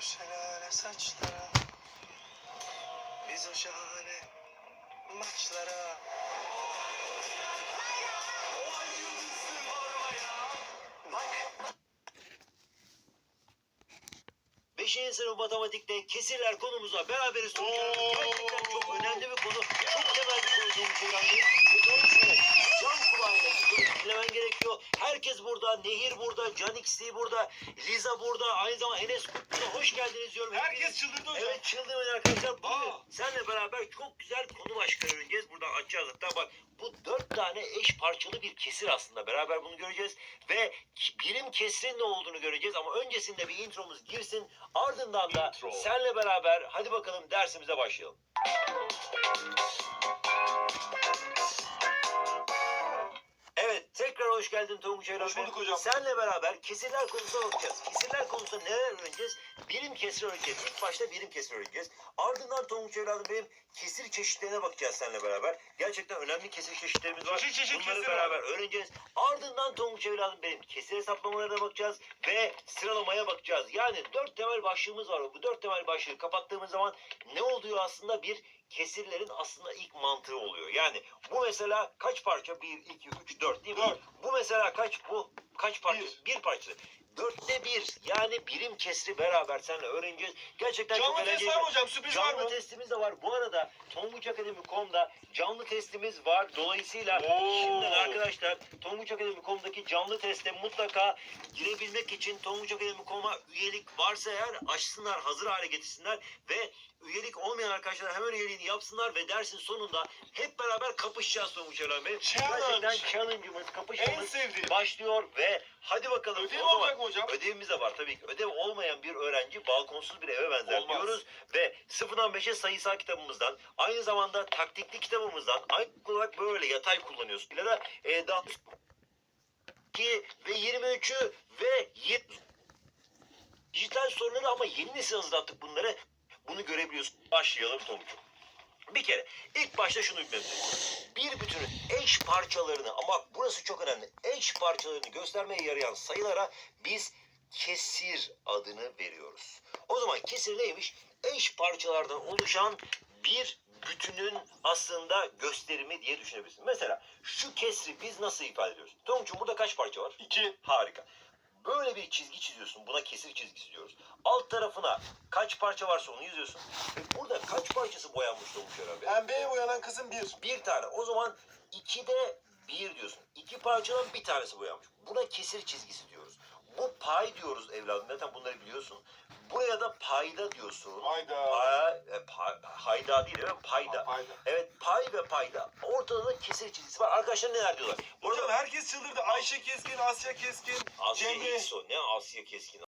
şelale saçlara Biz o şahane maçlara Beşinci sınıf matematikte kesirler konumuza beraberiz. Gerçekten çok önemli bir konu. Çok temel bir konu sonuç olarak. Ve dolayısıyla can kulağıyla dinlemen gerekiyor. Herkes burada. Nehir burada. Can burada. Liza burada. Aynı zamanda Enes burada. Hoş geldiniz diyorum. Herkes çıldırdı hocam. Evet çıldırmayın arkadaşlar. Bugün Aa. senle beraber çok güzel konu başlıkları öğreneceğiz. Buradan açacağız hatta bak bu dört tane eş parçalı bir kesir aslında. Beraber bunu göreceğiz. Ve birim kesrin ne olduğunu göreceğiz. Ama öncesinde bir intromuz girsin. Ardından da Intro. senle beraber hadi bakalım dersimize başlayalım. Hoş geldin Tonguç Ayran Hoş bulduk hocam. Senle beraber kesirler konusuna bakacağız. Kesirler konusunda neler öğreneceğiz? Birim kesir öğreneceğiz. İlk başta birim kesir öğreneceğiz. Ardından Tonguç evladım benim kesir çeşitlerine bakacağız seninle beraber. Gerçekten önemli kesir çeşitlerimiz var. Çeşit çeşit Bunları kesir beraber öğreneceğiz. Ardından Tonguç evladım benim kesir hesaplamalarına bakacağız ve sıralamaya bakacağız. Yani dört temel başlığımız var. Bu dört temel başlığı kapattığımız zaman ne oluyor aslında bir kesirlerin aslında ilk mantığı oluyor. Yani bu mesela kaç parça? 1, 2, 3, 4 değil mi? Dört. Bu mesela kaç? Bu kaç parça? Bir. Bir, parça. Dörtte bir. Yani birim kesri beraber seninle öğreneceğiz. Gerçekten çok Canlı test var hocam? Sürpriz var Canlı mı? testimiz de var. Bu arada tonguçakademi.com'da canlı testimiz var. Dolayısıyla Oo. şimdiden arkadaşlar tonguçakademi.com'daki canlı teste mutlaka girebilmek için tonguçakademi.com'a üyelik varsa eğer açsınlar, hazır hale getirsinler ve üyelik olmayan arkadaşlar hemen üyeliğini yapsınlar ve dersin sonunda hep beraber kapışacağız Tonguç Eren Bey. Challenge. Gerçekten challenge'ımız, En kapışmamız sevdiğim. başlıyor ve hadi bakalım. Ödev o zaman- olacak mı hocam? Ödevimiz de var tabii ki. Ödev olmayan bir öğrenci balkonsuz bir eve benzer Olmaz. diyoruz. Ve sıfırdan beşe sayısal kitabımızdan, aynı zamanda taktikli kitabımızdan, aynı olarak böyle yatay kullanıyoruz. Ya da e, daha 2 ve 23'ü ve 20 dijital soruları ama yeni nesil hazırlattık bunları. Bunu görebiliyorsun. Başlayalım Tonguç'um. Bir kere ilk başta şunu bilmemiz gerekiyor. Bir bütünün eş parçalarını ama burası çok önemli. Eş parçalarını göstermeye yarayan sayılara biz kesir adını veriyoruz. O zaman kesir neymiş? Eş parçalardan oluşan bir bütünün aslında gösterimi diye düşünebilirsin. Mesela şu kesri biz nasıl ifade ediyoruz? Tonguç'um burada kaç parça var? İki. Harika. Böyle bir çizgi çiziyorsun. Buna kesir çizgisi diyoruz. Alt tarafına kaç parça varsa onu yazıyorsun. Ve burada kaç parçası boyanmış olmuş herhalde? Pembeye uyanan kızın bir Bir tane. O zaman ikide bir diyorsun. İki parçadan bir tanesi boyanmış. Buna kesir çizgisi diyoruz. Bu pay diyoruz evladım. Zaten bunları biliyorsun. Buraya da payda diyorsun. Hayda. Pay, e, pay- hayda değil evet payda. Hayda. Evet pay ve payda. Ortada da kesir çizgisi var. Arkadaşlar neler diyorlar? Hocam herkes çıldırdı. Ayşe Keskin, Asya Keskin, Asya Cemre. Xo. Ne Asya Keskin?